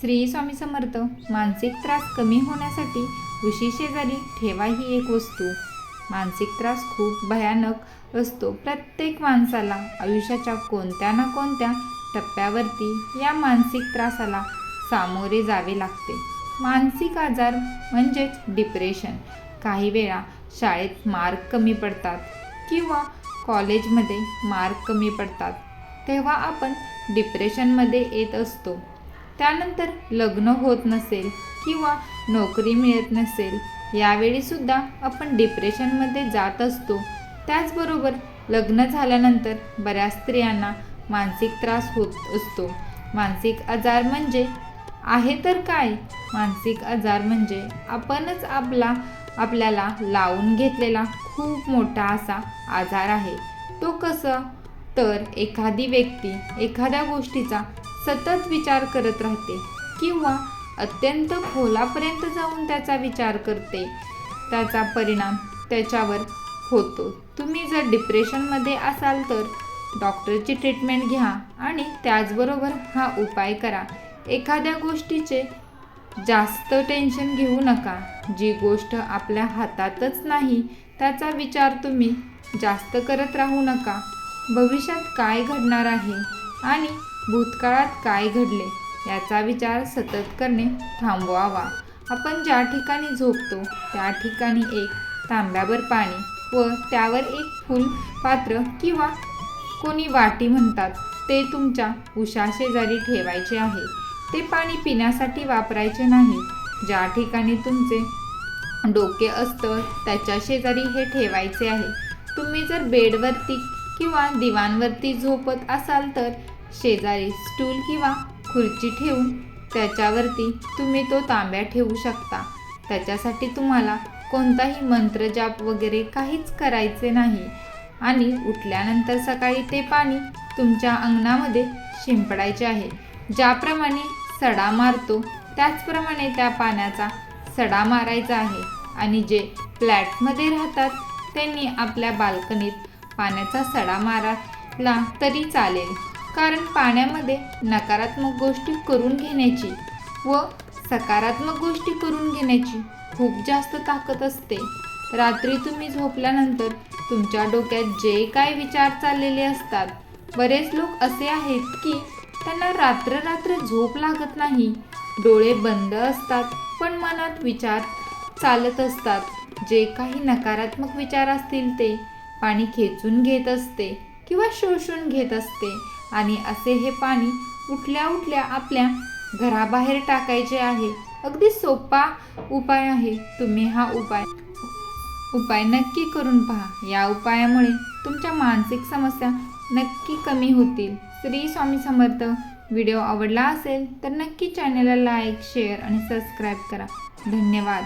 श्री स्वामी समर्थ मानसिक त्रास कमी होण्यासाठी ऋषी शेजारी ठेवा ही एक वस्तू. मानसिक त्रास खूप भयानक असतो. प्रत्येक माणसाला आयुष्याच्या कोणत्या ना कोणत्या टप्प्यावरती या मानसिक त्रासाला सामोरे जावे लागते. मानसिक आजार म्हणजेच डिप्रेशन. काही वेळा शाळेत मार्क कमी पडतात किंवा कॉलेजमध्ये मार्क कमी पडतात. तेव्हा आपण डिप्रेशनमध्ये येत असतो. त्यानंतर लग्न होत नसेल किंवा नोकरी मिळत नसेल यावेळीसुद्धा आपण डिप्रेशनमध्ये जात असतो. त्याचबरोबर लग्न झाल्यानंतर बऱ्याच स्त्रियांना मानसिक त्रास होत असतो. मानसिक आजार म्हणजे आहे तर काय? मानसिक आजार म्हणजे आपणच आपला आपल्याला लावून घेतलेला खूप मोठा असा आजार आहे. तो कसं? तर एखादी व्यक्ती एखाद्या गोष्टीचा सतत विचार करत राहते किंवा अत्यंत खोलापर्यंत जाऊन त्याचा विचार करते. त्याचा परिणाम त्याच्यावर होतो. तुम्ही जर डिप्रेशनमध्ये असाल तर डॉक्टरची ट्रीटमेंट घ्या आणि त्याचबरोबर हा उपाय करा. एखाद्या गोष्टीचे जास्त टेन्शन घेऊ नका. जी गोष्ट आपल्या हातातच नाही त्याचा विचार तुम्ही जास्त करत राहू नका. भविष्यात काय घडणार आहे? आणि भूतकाळात काय घडले याचा विचार सतत करणे थांबवावा. आपण ज्या ठिकाणी झोपतो त्या ठिकाणी एक तांब्यावर पाणी व त्यावर एक फुलपात्र किंवा कोणी वाटी म्हणतात ते तुमच्या उशा शेजारी ठेवायचे आहे. ते पाणी पिण्यासाठी वापरायचे नाही. ज्या ठिकाणी तुमचे डोके असतं त्याच्या शेजारी हे ठेवायचे आहे. तुम्ही जर बेडवरती किंवा दिवाणवरती झोपत असाल तर शेजारी स्टूल किंवा खुर्ची ठेवून त्याच्यावरती तुम्ही तो तांब्या ठेवू शकता. त्याच्यासाठी तुम्हाला कोणताही मंत्रजाप वगैरे काहीच करायचे नाही. आणि उठल्यानंतर सकाळी ते पाणी तुमच्या अंगणामध्ये शिंपडायचे आहे. ज्याप्रमाणे सडा मारतो त्याचप्रमाणे त्या पाण्याचा सडा मारायचा आहे. आणि जे फ्लॅटमध्ये राहतात त्यांनी आपल्या बाल्कनीत पाण्याचा सडा मारला तरी चालेल. कारण पाण्यामध्ये नकारात्मक गोष्टी करून घेण्याची व सकारात्मक गोष्टी करून घेण्याची खूप जास्त ताकद असते. रात्री तुम्ही झोपल्यानंतर तुमच्या डोक्यात जे काय विचार चाललेले असतात बरेच लोक असे आहेत की त्यांना रात्र रात्र झोप लागत नाही. डोळे बंद असतात पण मनात विचार चालत असतात. जे काही नकारात्मक विचार असतील ते पाणी खेचून घेत असते किंवा शोषून घेत असते. आणि असे हे पाणी उठल्या उठल्या आपल्या घराबाहेर टाकायचे आहे. अगदी सोपा उपाय आहे. तुम्ही हा उपाय उपाय नक्की करून पहा. या उपायामुळे तुमच्या मानसिक समस्या नक्की कमी होतील. श्री स्वामी समर्थ. व्हिडिओ आवडला असेल तर नक्की चॅनलला लाईक शेअर आणि सबस्क्राईब करा. धन्यवाद.